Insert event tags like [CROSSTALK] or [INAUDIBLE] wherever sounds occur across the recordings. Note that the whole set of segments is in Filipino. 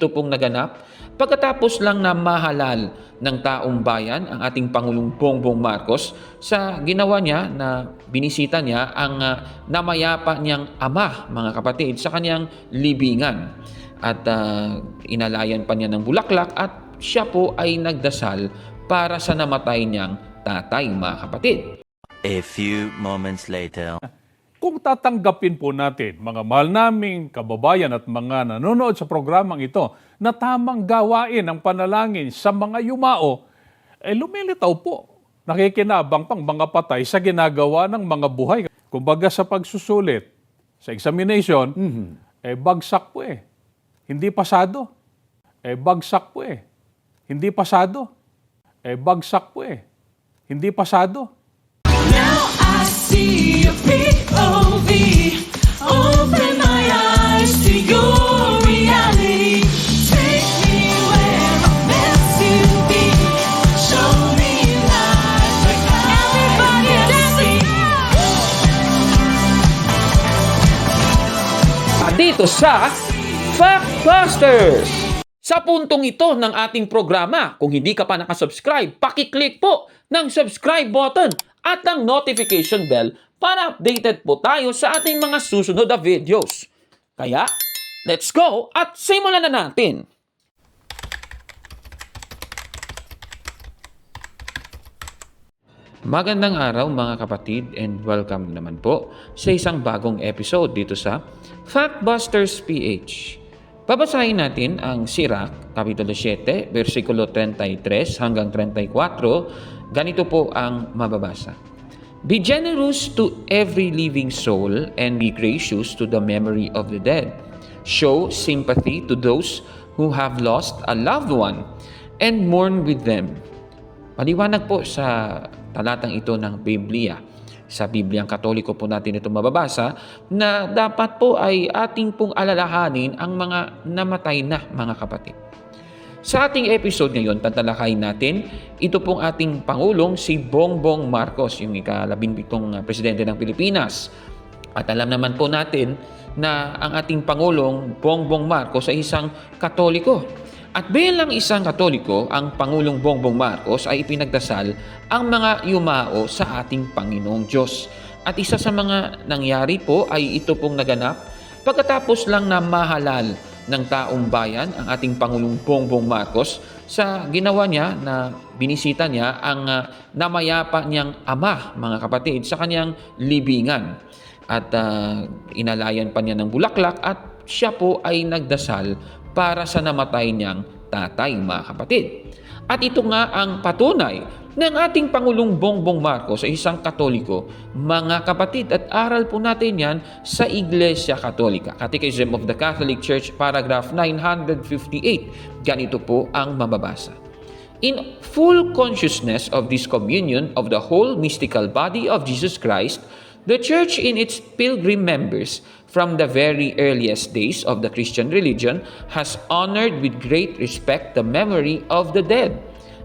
ito pong naganap pagkatapos lang na mahalal ng taong bayan ang ating Pangulong Bongbong Marcos sa ginawa niya na binisita niya ang ah, namayapa niyang ama, mga kapatid, sa kanyang libingan. At ah, inalayan pa niya ng bulaklak at siya po ay nagdasal para sa namatay niyang tatay, mga kapatid. A few moments later. [LAUGHS] Kung tatanggapin po natin, mga mahal naming kababayan at mga nanonood sa programang ito, na tamang gawain ang panalangin sa mga yumao, eh lumilitaw po. Nakikinabang pang mga patay sa ginagawa ng mga buhay. Kumbaga sa pagsusulit, sa examination, eh bagsak po eh. Hindi pasado. Eh bagsak po eh. Hindi pasado. Eh bagsak po eh. Hindi pasado. Dito sa Factbusters! Sa puntong ito ng ating programa, kung hindi ka pa nakasubscribe, pakiclick po ng subscribe button at ang notification bell para updated po tayo sa ating mga susunod na videos. Kaya, let's go at simulan na natin! Magandang araw mga kapatid and welcome naman po sa isang bagong episode dito sa Factbusters PH. Babasahin natin ang Sirach, Kapitulo 7, versikulo 33 hanggang 34. Ganito po ang mababasa. Be generous to every living soul and be gracious to the memory of the dead. Show sympathy to those who have lost a loved one and mourn with them. Paliwanag po sa talatang ito ng Biblia. Sa Bibliang Katoliko po natin ito mababasa na dapat po ay ating pong alalahanin ang mga namatay na mga kapatid. Sa ating episode ngayon, tatalakayin natin ito pong ating Pangulong si Bongbong Marcos, yung ikalabing pitong uh, presidente ng Pilipinas. At alam naman po natin na ang ating Pangulong Bongbong Marcos ay isang Katoliko. At bilang isang Katoliko, ang Pangulong Bongbong Marcos ay ipinagdasal ang mga yumao sa ating Panginoong Diyos. At isa sa mga nangyari po ay ito pong naganap pagkatapos lang na mahalal ng taong bayan ang ating Pangulong Bongbong Marcos sa ginawa niya na binisita niya ang ah, namayapa niyang ama, mga kapatid, sa kanyang libingan. At ah, inalayan pa niya ng bulaklak at siya po ay nagdasal para sa namatay niyang tatay, mga kapatid. At ito nga ang patunay ng ating Pangulong Bongbong Marcos ay isang Katoliko, mga kapatid. At aral po natin yan sa Iglesia Katolika. Catechism of the Catholic Church, paragraph 958. Ganito po ang mababasa. In full consciousness of this communion of the whole mystical body of Jesus Christ, the Church in its pilgrim members from the very earliest days of the Christian religion has honored with great respect the memory of the dead.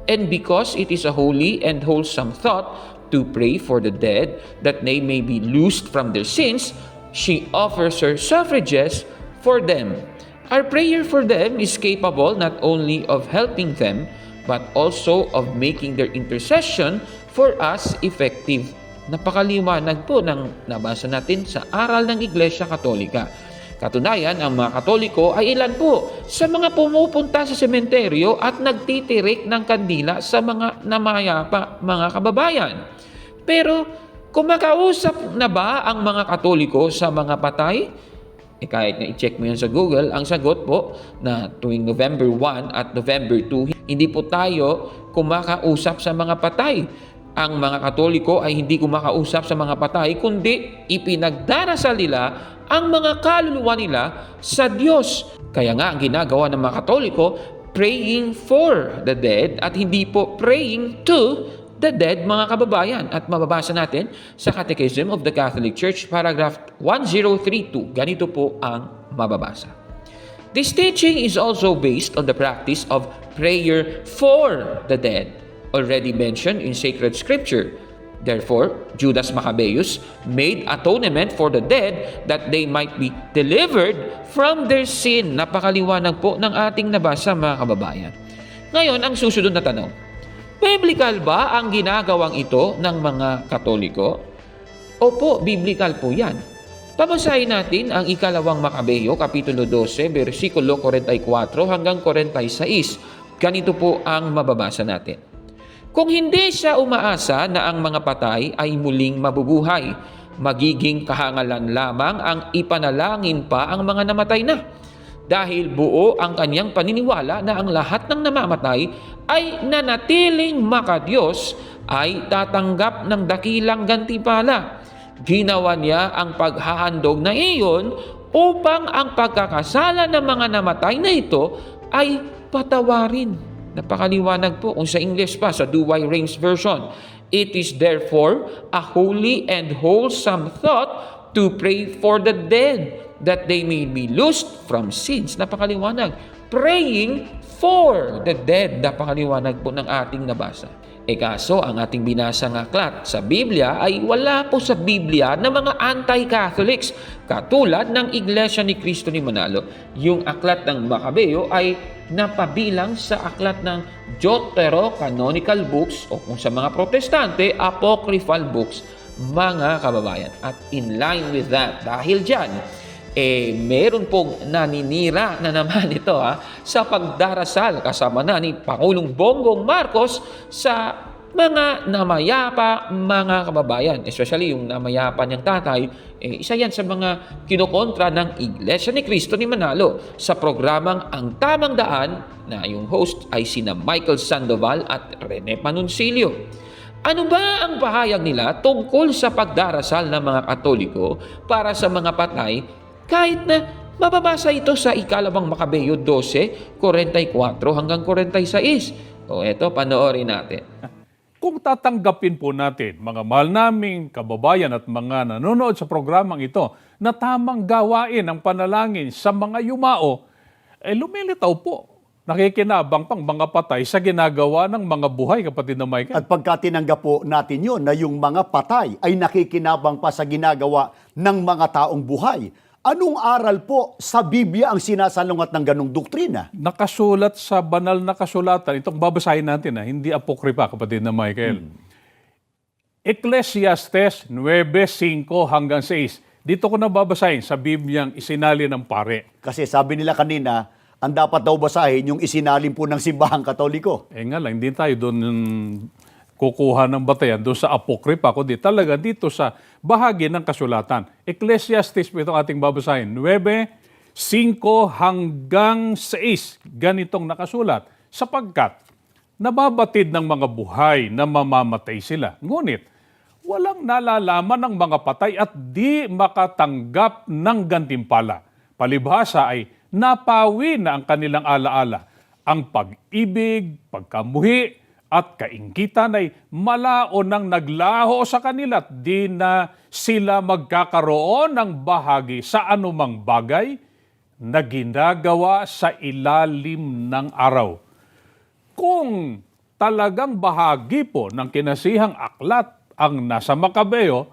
And because it is a holy and wholesome thought to pray for the dead that they may be loosed from their sins, she offers her suffrages for them. Our prayer for them is capable not only of helping them, but also of making their intercession for us effective. Napakaliwanag po ng nabasa natin sa aral ng Iglesia Katolika. Katunayan, ang mga Katoliko ay ilan po sa mga pumupunta sa sementeryo at nagtitirik ng kandila sa mga namayapa mga kababayan. Pero kumakausap na ba ang mga Katoliko sa mga patay? Eh kahit na i-check mo yan sa Google, ang sagot po na tuwing November 1 at November 2, hindi po tayo kumakausap sa mga patay. Ang mga Katoliko ay hindi kumakausap sa mga patay, kundi ipinagdarasal nila ang mga kaluluwa nila sa Diyos. Kaya nga ang ginagawa ng mga Katoliko, praying for the dead at hindi po praying to the dead, mga kababayan. At mababasa natin sa Catechism of the Catholic Church, paragraph 1032. Ganito po ang mababasa. This teaching is also based on the practice of prayer for the dead, already mentioned in sacred scripture. Therefore, Judas Maccabeus made atonement for the dead that they might be delivered from their sin. Napakaliwanag po ng ating nabasa mga kababayan. Ngayon, ang susunod na tanong. Biblical ba ang ginagawang ito ng mga Katoliko? Opo, biblical po yan. Pabasahin natin ang ikalawang Makabeyo, Kapitulo 12, versikulo 44 hanggang 46. Ganito po ang mababasa natin. Kung hindi siya umaasa na ang mga patay ay muling mabubuhay, magiging kahangalan lamang ang ipanalangin pa ang mga namatay na. Dahil buo ang kanyang paniniwala na ang lahat ng namamatay ay nanatiling makadiyos ay tatanggap ng dakilang gantipala. Ginawa niya ang paghahandog na iyon upang ang pagkakasala ng mga namatay na ito ay patawarin. Napakaliwanag po kung sa English pa, sa Douay Rheims version. It is therefore a holy and wholesome thought to pray for the dead that they may be loosed from sins. Napakaliwanag. Praying for the dead. Napakaliwanag po ng ating nabasa. E kaso, ang ating binasang aklat sa Biblia ay wala po sa Biblia na mga anti-Catholics. Katulad ng Iglesia ni Cristo ni Manalo, yung aklat ng Macabeo ay napabilang sa aklat ng Deuterocanonical books o kung sa mga protestante, apocryphal books, mga kababayan. At in line with that, dahil dyan, eh, meron pong naninira na naman ito ha, sa pagdarasal kasama na ni Pangulong Bongbong Marcos sa mga namayapa mga kababayan, especially yung namayapa niyang tatay, eh, isa yan sa mga kinokontra ng Iglesia ni Cristo ni Manalo sa programang Ang Tamang Daan na yung host ay sina Michael Sandoval at Rene Panuncilio. Ano ba ang pahayag nila tungkol sa pagdarasal ng mga Katoliko para sa mga patay kahit na mababasa ito sa ikalawang Makabeyo 12, 44 hanggang 46. O eto, panoorin natin. Kung tatanggapin po natin, mga mahal naming kababayan at mga nanonood sa programang ito, na tamang gawain ang panalangin sa mga yumao, eh lumilitaw po. Nakikinabang pang mga patay sa ginagawa ng mga buhay, kapatid na Michael. At pagka tinanggap po natin yun na yung mga patay ay nakikinabang pa sa ginagawa ng mga taong buhay, anong aral po sa Biblia ang sinasalungat ng ganong doktrina? nakasulat sa banal na kasulatan, itong babasahin natin na hindi apokripa, kapatid na Michael. Ecclesiastes 9:5 hanggang 6. Dito ko na babasahin sa Bibliang isinali ng pare. Kasi sabi nila kanina, ang dapat daw basahin yung isinalin po ng simbahang katoliko. Eh nga lang, hindi tayo doon kukuha ng batayan doon sa apokripa, kundi talaga dito sa bahagi ng kasulatan. Ecclesiastes po itong ating babasahin. 9, 5 hanggang 6. Ganitong nakasulat. Sapagkat nababatid ng mga buhay na mamamatay sila. Ngunit, walang nalalaman ng mga patay at di makatanggap ng gantimpala. Palibhasa ay napawi na ang kanilang alaala. Ang pag-ibig, pagkamuhi, at kainggitan ay malao nang naglaho sa kanila at di na sila magkakaroon ng bahagi sa anumang bagay na ginagawa sa ilalim ng araw kung talagang bahagi po ng kinasihang aklat ang nasa Makabeo,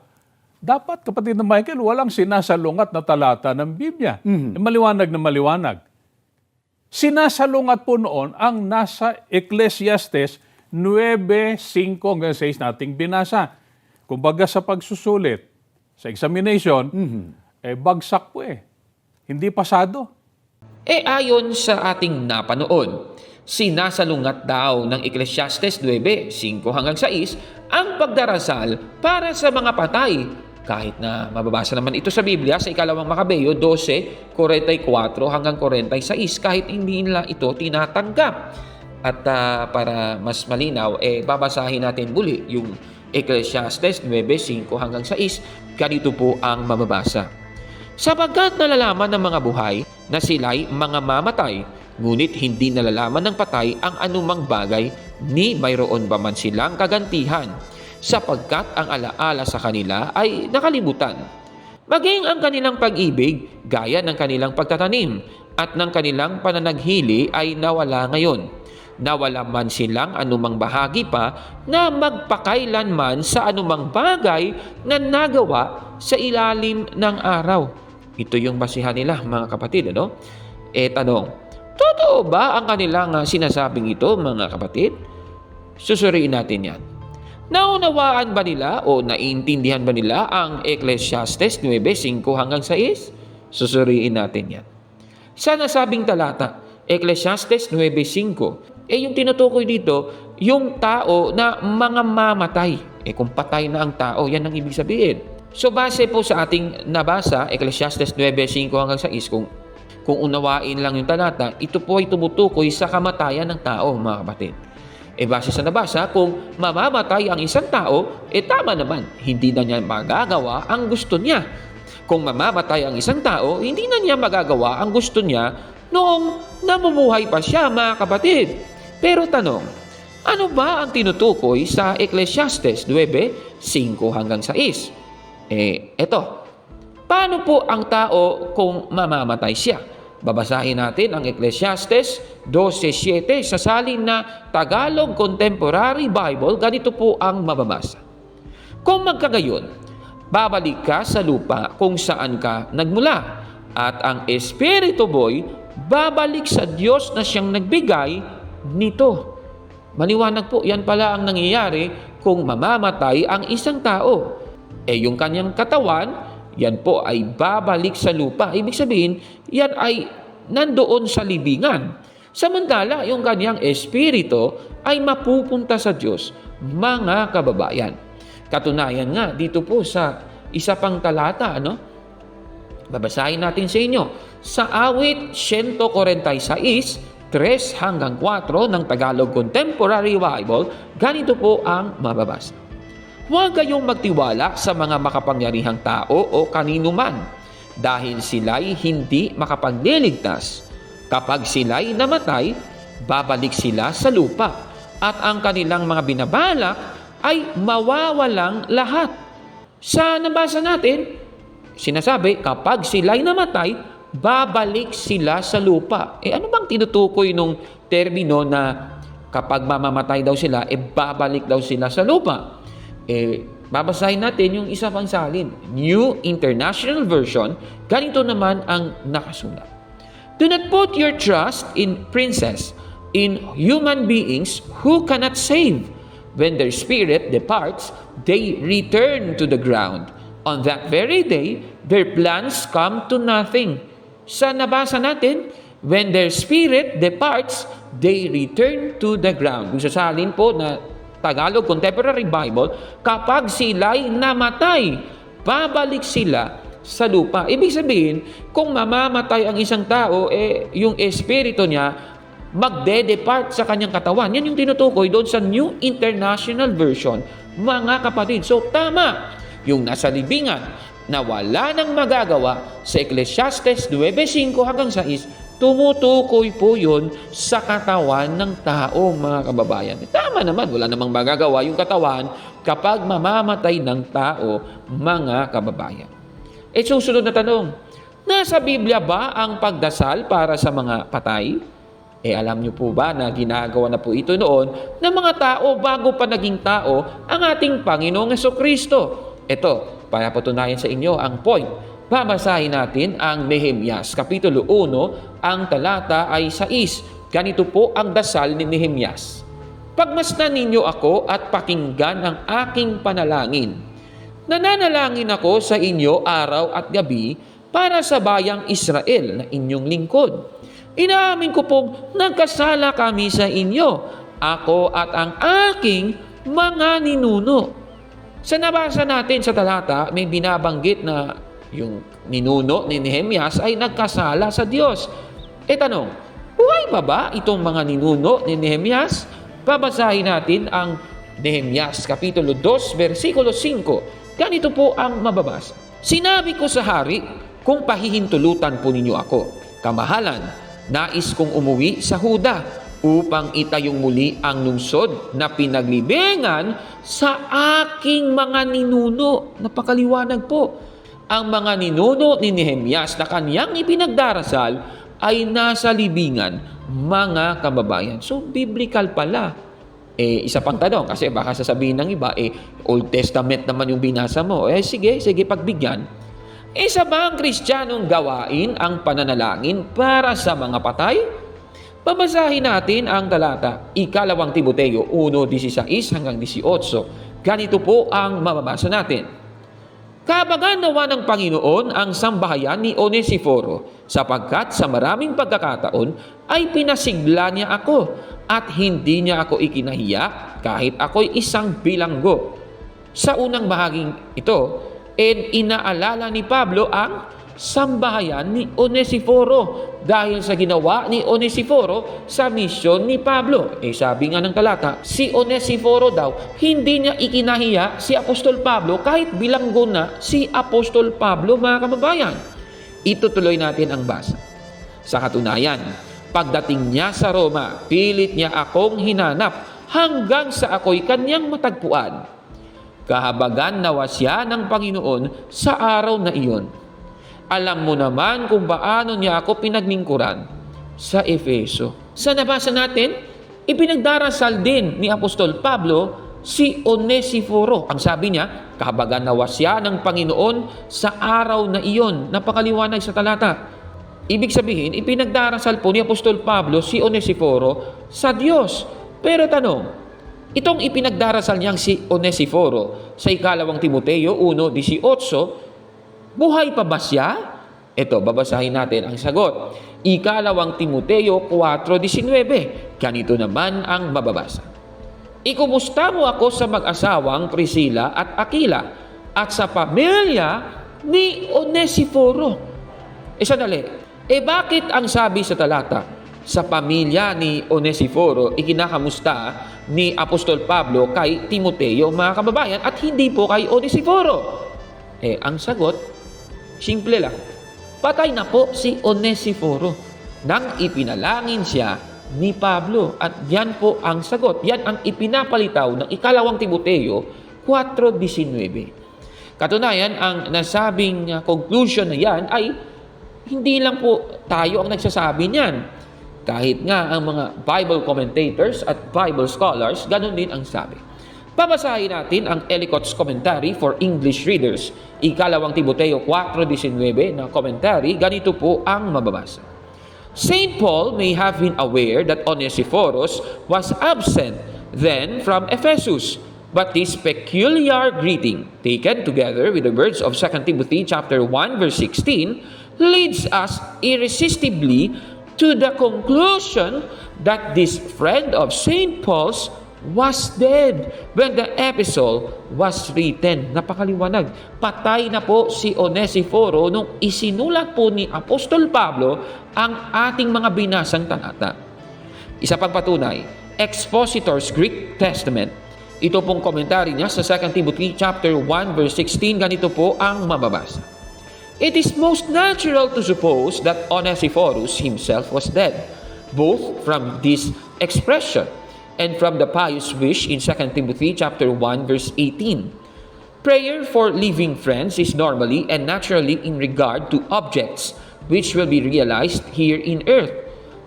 dapat kapatid na Michael, walang sinasalungat na talata ng Biblia. Eh, Maliwanag na maliwanag. Sinasalungat po noon ang nasa Ecclesiastes 9.5 hanggang 6 nating binasa. Kumbaga sa pagsusulit, sa examination, eh bagsak po eh. Hindi pasado. E ayon sa ating napanood, sinasalungat daw ng Ecclesiastes 9, 5 hanggang 6 ang pagdarasal para sa mga patay. Kahit na mababasa naman ito sa Biblia sa ikalawang Makabeyo 12, 44 hanggang 46 kahit hindi nila ito tinatanggap. At ah, para mas malinaw, eh, babasahin natin muli yung Ecclesiastes 9, 5 hanggang 6. Ganito po ang mababasa. Sapagkat nalalaman ng mga buhay na sila'y mga mamatay, ngunit hindi nalalaman ng patay ang anumang bagay ni mayroon ba man silang kagantihan, sapagkat ang alaala sa kanila ay nakalimutan. Maging ang kanilang pag-ibig gaya ng kanilang pagtatanim at ng kanilang pananaghili ay nawala ngayon. Na wala man silang anumang bahagi pa na magpakailanman sa anumang bagay na nagawa sa ilalim ng araw. Ito yung basihan nila mga kapatid. Ano? E tanong, totoo ba ang kanilang sinasabing ito mga kapatid? Susuriin natin yan. Naunawaan ba nila o naiintindihan ba nila ang Ecclesiastes 9.5 hanggang 6? Susuriin natin yan. Sa nasabing talata, Ecclesiastes 9.5, eh yung tinutukoy dito, yung tao na mga mamatay. Eh kung patay na ang tao, yan ang ibig sabihin. So base po sa ating nabasa, Ecclesiastes 9.5 hanggang 6, kung, kung unawain lang yung talata, ito po ay tumutukoy sa kamatayan ng tao, mga kapatid. E base sa nabasa, kung mamamatay ang isang tao, e tama naman, hindi na niya magagawa ang gusto niya. Kung mamamatay ang isang tao, hindi na niya magagawa ang gusto niya noong namumuhay pa siya, mga kapatid. Pero tanong, ano ba ang tinutukoy sa Ecclesiastes 9, 5 hanggang 6? Eh, eto. Paano po ang tao kung mamamatay siya? Babasahin natin ang Ecclesiastes 12.7 sa salin na Tagalog Contemporary Bible. Ganito po ang mababasa. Kung magkagayon, babalik ka sa lupa kung saan ka nagmula at ang Espiritu Boy babalik sa Diyos na siyang nagbigay nito. Maliwanag po, yan pala ang nangyayari kung mamamatay ang isang tao. Eh yung kanyang katawan, yan po ay babalik sa lupa. Ibig sabihin, yan ay nandoon sa libingan. Samantala, yung kanyang espiritu ay mapupunta sa Diyos, mga kababayan. Katunayan nga, dito po sa isa pang talata, ano? Babasahin natin sa inyo. Sa awit 146, 3 hanggang 4 ng Tagalog Contemporary Bible, ganito po ang mababasa. Huwag kayong magtiwala sa mga makapangyarihang tao o kanino man dahil sila'y hindi makapagliligtas. Kapag sila'y namatay, babalik sila sa lupa at ang kanilang mga binabalak ay mawawalang lahat. Sa nabasa natin, sinasabi, kapag sila'y namatay, babalik sila sa lupa. Eh ano bang tinutukoy nung termino na kapag mamamatay daw sila, eh babalik daw sila sa lupa? Eh, babasahin natin yung isa pang salin. New International Version, ganito naman ang nakasulat. Do not put your trust in princes, in human beings who cannot save. When their spirit departs, they return to the ground. On that very day, their plans come to nothing. Sa nabasa natin, when their spirit departs, they return to the ground. Kung sasalin po na Tagalog Contemporary Bible, kapag sila'y namatay, babalik sila sa lupa. Ibig sabihin, kung mamamatay ang isang tao, eh, yung espiritu niya, magde-depart sa kanyang katawan. Yan yung tinutukoy doon sa New International Version. Mga kapatid, so tama yung nasa libingan na wala nang magagawa sa Ecclesiastes 9.5 hanggang 6, tumutukoy po yun sa katawan ng tao, mga kababayan. Tama naman, wala namang magagawa yung katawan kapag mamamatay ng tao, mga kababayan. E susunod na tanong, nasa Biblia ba ang pagdasal para sa mga patay? Eh alam niyo po ba na ginagawa na po ito noon ng mga tao bago pa naging tao ang ating Panginoong Kristo? Ito, para patunayan sa inyo ang point. Babasahin natin ang Nehemias, Kapitulo 1, ang talata ay 6. Ganito po ang dasal ni Nehemias. Pagmasdan ninyo ako at pakinggan ang aking panalangin. Nananalangin ako sa inyo araw at gabi para sa bayang Israel na inyong lingkod. Inaamin ko pong nagkasala kami sa inyo, ako at ang aking mga ninuno. Sa nabasa natin sa talata, may binabanggit na yung ninuno ni Nehemias ay nagkasala sa Diyos. E tanong, buhay pa ba itong mga ninuno ni Nehemias? Babasahin natin ang Nehemias Kapitulo 2, versikulo 5. Ganito po ang mababasa. Sinabi ko sa hari, kung pahihintulutan po ninyo ako, kamahalan, nais kong umuwi sa Huda upang itayong muli ang lungsod na pinaglibingan sa aking mga ninuno. Napakaliwanag po. Ang mga ninuno ni Nehemias na kaniyang ipinagdarasal ay nasa libingan, mga kababayan. So, biblical pala. Eh, isa pang tanong, kasi baka sasabihin ng iba, eh, Old Testament naman yung binasa mo. Eh, sige, sige, pagbigyan. Isa ba ang kristyanong gawain ang pananalangin para sa mga patay? Babasahin natin ang talata, ikalawang Timoteo 1.16 hanggang 18. Ganito po ang mababasa natin. Kabagan nawa ng Panginoon ang sambahayan ni Onesiforo sapagkat sa maraming pagkakataon ay pinasigla niya ako at hindi niya ako ikinahiya kahit ako'y isang bilanggo. Sa unang bahaging ito, en inaalala ni Pablo ang sambahayan ni Onesiforo dahil sa ginawa ni Onesiforo sa misyon ni Pablo. Eh sabi nga ng talata, si Onesiforo daw, hindi niya ikinahiya si Apostol Pablo kahit bilanggo na si Apostol Pablo mga kababayan. Itutuloy natin ang basa. Sa katunayan, pagdating niya sa Roma, pilit niya akong hinanap hanggang sa ako'y kanyang matagpuan. Kahabagan nawa siya ng Panginoon sa araw na iyon. Alam mo naman kung paano niya ako pinaglingkuran sa Efeso. Sa nabasa natin, ipinagdarasal din ni Apostol Pablo si Onesiforo. Ang sabi niya, kahabagan nawa siya ng Panginoon sa araw na iyon. Napakaliwanag sa talata. Ibig sabihin, ipinagdarasal po ni Apostol Pablo si Onesiforo sa Diyos. Pero tanong, itong ipinagdarasal niyang si Onesiforo sa ikalawang Timoteo 1.18, buhay pa ba siya? Ito, babasahin natin ang sagot. Ikalawang Timoteo 4.19. Ganito naman ang mababasa. Ikumusta mo ako sa mag-asawang Priscilla at Aquila at sa pamilya ni Onesiforo. E sandali, eh bakit ang sabi sa talata, sa pamilya ni Onesiforo, ikinakamusta ni Apostol Pablo kay Timoteo, mga kababayan, at hindi po kay Onesiforo? Eh, ang sagot, simple lang. Patay na po si Onesiforo nang ipinalangin siya ni Pablo. At yan po ang sagot. Yan ang ipinapalitaw ng ikalawang Timoteo 4.19. Katunayan, ang nasabing conclusion na yan ay hindi lang po tayo ang nagsasabi niyan. Kahit nga ang mga Bible commentators at Bible scholars, ganun din ang sabi. Babasahin natin ang Ellicott's Commentary for English Readers, ikalawang Timoteo 4.19 na commentary, ganito po ang mababasa. St. Paul may have been aware that Onesiphorus was absent then from Ephesus, but this peculiar greeting, taken together with the words of 2 Timothy chapter 1 verse 16, leads us irresistibly to the conclusion that this friend of St. Paul's was dead when the epistle was written. Napakaliwanag. Patay na po si Onesiforo nung isinulat po ni Apostol Pablo ang ating mga binasang talata. Isa pang patunay, Expositor's Greek Testament. Ito pong komentary niya sa 2 Timothy chapter 1 verse 16 ganito po ang mababasa. It is most natural to suppose that Onesiphorus himself was dead, both from this expression and from the pious wish in 2 Timothy chapter 1 verse 18. Prayer for living friends is normally and naturally in regard to objects which will be realized here in earth.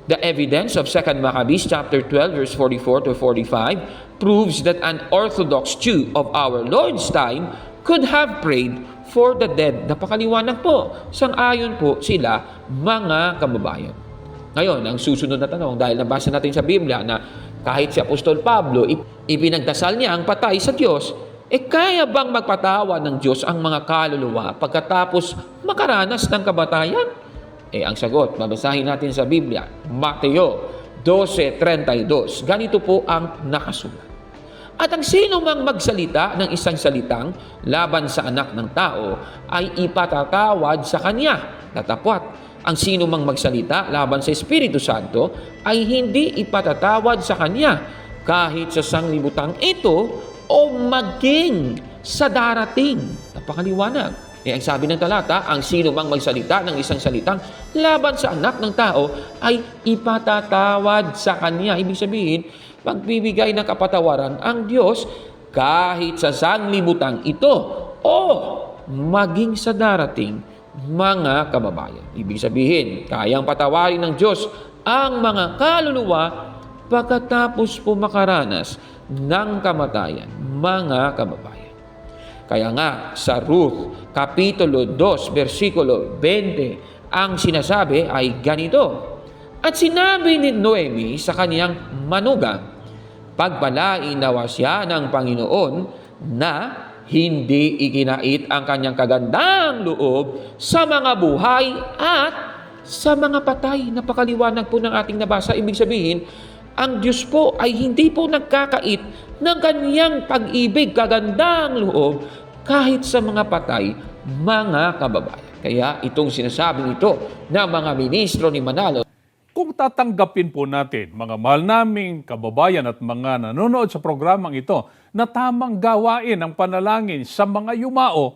The evidence of 2 Maccabees chapter 12 verse 44 to 45 proves that an Orthodox Jew of our Lord's time could have prayed for the dead. Napakaliwanag po. Sang-ayon po sila mga kababayan. Ngayon, ang susunod na tanong, dahil nabasa natin sa Biblia na kahit si Apostol Pablo, ip- ipinagdasal niya ang patay sa Diyos, eh kaya bang magpatawa ng Diyos ang mga kaluluwa pagkatapos makaranas ng kabatayan? Eh ang sagot, babasahin natin sa Biblia, Mateo 12.32. Ganito po ang nakasulat. At ang sino mang magsalita ng isang salitang laban sa anak ng tao ay ipatatawad sa kanya. Natapwat. Ang sino mang magsalita laban sa Espiritu Santo ay hindi ipatatawad sa kanya kahit sa sanglibutang ito o maging sa darating. Napakaliwanag. Eh, ang sabi ng talata, ang sino mang magsalita ng isang salitang laban sa anak ng tao ay ipatatawad sa kanya. Ibig sabihin, magbibigay ng kapatawaran ang Diyos kahit sa sanglibutang ito o maging sa darating mga kababayan. Ibig sabihin, kayang patawarin ng Diyos ang mga kaluluwa pagkatapos po makaranas ng kamatayan, mga kababayan. Kaya nga sa Ruth Kapitulo 2 versikulo 20 ang sinasabi ay ganito. At sinabi ni Noemi sa kaniyang manugang, pagpalain nawa siya ng Panginoon na hindi ikinait ang kanyang kagandang loob sa mga buhay at sa mga patay. Napakaliwanag po ng ating nabasa. Ibig sabihin, ang Diyos po ay hindi po nagkakait ng kanyang pag-ibig, kagandang loob, kahit sa mga patay, mga kababayan. Kaya itong sinasabing ito ng mga ministro ni Manalo, Kung tatanggapin po natin, mga mahal naming kababayan at mga nanonood sa programang ito, na tamang gawain ang panalangin sa mga yumao,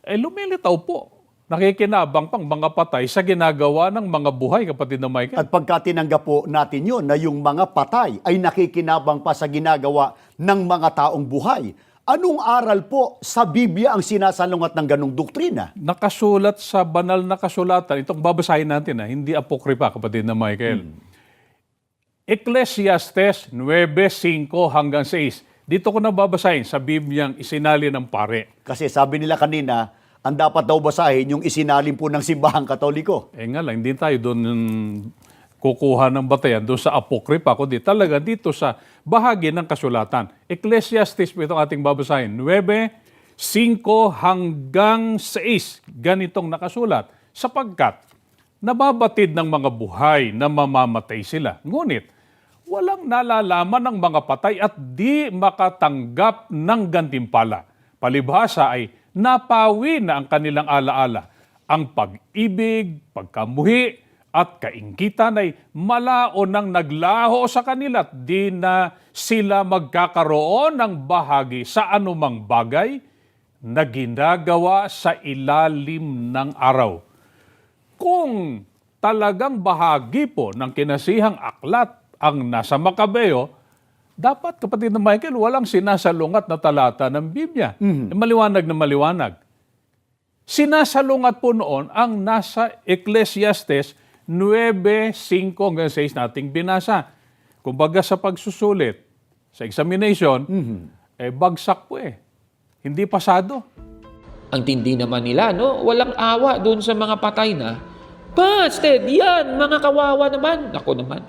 eh lumilitaw po. Nakikinabang pang mga patay sa ginagawa ng mga buhay, kapatid na Michael. At pagka tinanggap po natin yun na yung mga patay ay nakikinabang pa sa ginagawa ng mga taong buhay, anong aral po sa Biblia ang sinasalungat ng ganong doktrina? nakasulat sa banal na kasulatan, itong babasahin natin, ha, hindi apokripa, kapatid na Michael. Ecclesiastes 9:5 hanggang 6. Dito ko na babasahin sa Bibliang isinali ng pare. Kasi sabi nila kanina, ang dapat daw basahin yung isinalin po ng simbahang katoliko. Eh nga lang, hindi tayo doon kukuha ng batayan doon sa apokripa, kundi talaga dito sa bahagi ng kasulatan. Ecclesiastes po itong ating babasahin. 9, 5 hanggang 6. Ganitong nakasulat. Sapagkat nababatid ng mga buhay na mamamatay sila. Ngunit, walang nalalaman ng mga patay at di makatanggap ng gantimpala. Palibhasa ay napawi na ang kanilang alaala. Ang pag-ibig, pagkamuhi, at kaingkitan ay malao nang naglaho sa kanila at di na sila magkakaroon ng bahagi sa anumang bagay na ginagawa sa ilalim ng araw kung talagang bahagi po ng kinasihang aklat ang nasa Makabeo, dapat kapatid na Michael, walang sinasalungat na talata ng Biblia. Eh, Maliwanag na maliwanag. Sinasalungat po noon ang nasa Ecclesiastes 9.5 hanggang 6 nating binasa. Kumbaga sa pagsusulit, sa examination, eh bagsak po eh. Hindi pasado. Ang tindi naman nila, no? Walang awa doon sa mga patay na. Busted! Yan! Mga kawawa naman! Ako naman.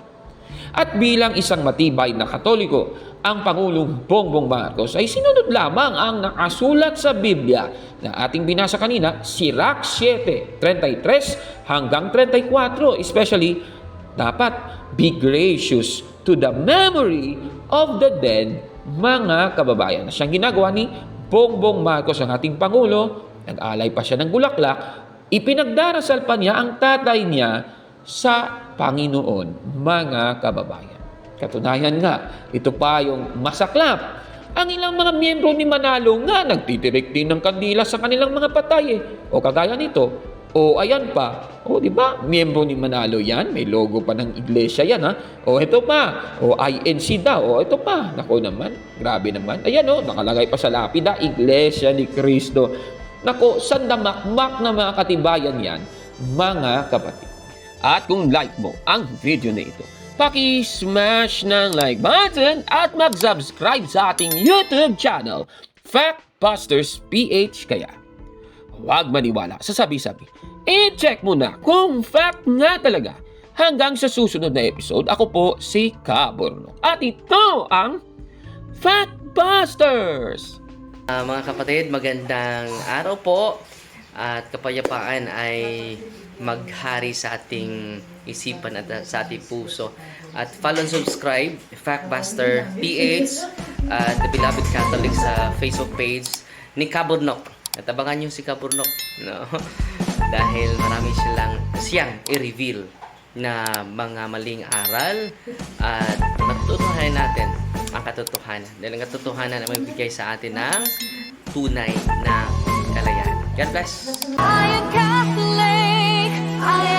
At bilang isang matibay na katoliko, ang Pangulong Bongbong Marcos ay sinunod lamang ang nakasulat sa Biblia na ating binasa kanina, Sirach 7, 33 hanggang 34. Especially, dapat be gracious to the memory of the dead, mga kababayan. Siyang ginagawa ni Bongbong Marcos, ang ating Pangulo, nag-alay pa siya ng bulaklak, ipinagdarasal pa niya ang tatay niya sa Panginoon, mga kababayan. Katunayan nga, ito pa yung masaklap. Ang ilang mga miyembro ni Manalo nga nagtitirik din ng kandila sa kanilang mga patay eh. O kagaya nito, o ayan pa, o di ba, miyembro ni Manalo yan, may logo pa ng iglesia yan ha. O ito pa, o INC daw, o ito pa, nako naman, grabe naman. Ayan o, nakalagay pa sa lapida, Iglesia ni Cristo. Nako, sandamakmak na mga katibayan yan, mga kapatid. At kung like mo ang video na ito, paki-smash ng like button at mag-subscribe sa ating YouTube channel, Factbusters PH kaya. Huwag maniwala sa sabi-sabi. I-check mo na kung fact nga talaga. Hanggang sa susunod na episode, ako po si Kaborno. At ito ang Factbusters! Ah, mga kapatid, magandang araw po at kapayapaan ay maghari sa ating isipan at uh, sa ating puso. At follow and subscribe, Factbuster PH, at The Beloved Catholic sa Facebook page ni Kaburnok. At abangan nyo si Kaburnok. No? [LAUGHS] Dahil marami silang siyang i-reveal na mga maling aral at matutunan natin ang katotohanan. Dahil ang katotohanan ay magbigay sa atin ng tunay na kalayaan. God bless! I